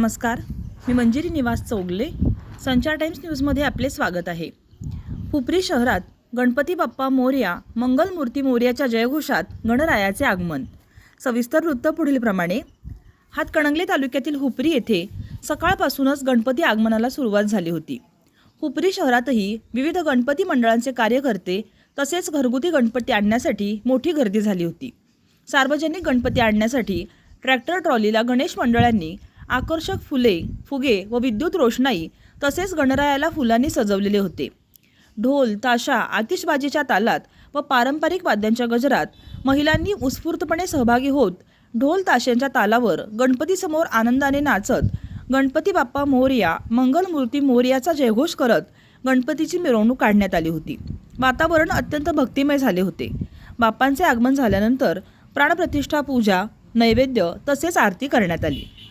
नमस्कार. मी मंजिरी निवास चौगले. संचार टाइम्स न्यूजमध्ये आपले स्वागत आहे. हुपरी शहरात गणपती बाप्पा मोर्या मंगलमूर्ती मोर्याच्या जयघोषात गणरायाचे आगमन. सविस्तर वृत्त पुढीलप्रमाणे हातकणंगले तालुक्यातील हुपरी येथे सकाळपासूनच गणपती आगमनाला सुरुवात झाली होती. हुपरी शहरातही विविध गणपती मंडळांचे कार्यकर्ते तसेच घरगुती गणपती आणण्यासाठी मोठी गर्दी झाली होती. सार्वजनिक गणपती आणण्यासाठी ट्रॅक्टर ट्रॉलीला गणेश मंडळांनी आकर्षक फुले फुगे व विद्युत रोषणाई तसेच गणरायाला फुलांनी सजवलेले होते. ढोल ताशा आतिषबाजीच्या तालात व पारंपरिक वाद्यांच्या गजरात महिलांनी उत्स्फूर्तपणे सहभागी होत ढोल ताशांच्या तालावर गणपतीसमोर आनंदाने नाचत गणपती बाप्पा मोरया मंगलमूर्ती मोरयाचा जयघोष करत गणपतीची मिरवणूक काढण्यात आली होती. वातावरण अत्यंत भक्तिमय झाले होते. बाप्पांचे आगमन झाल्यानंतर प्राणप्रतिष्ठा पूजा नैवेद्य तसेच आरती करण्यात आली.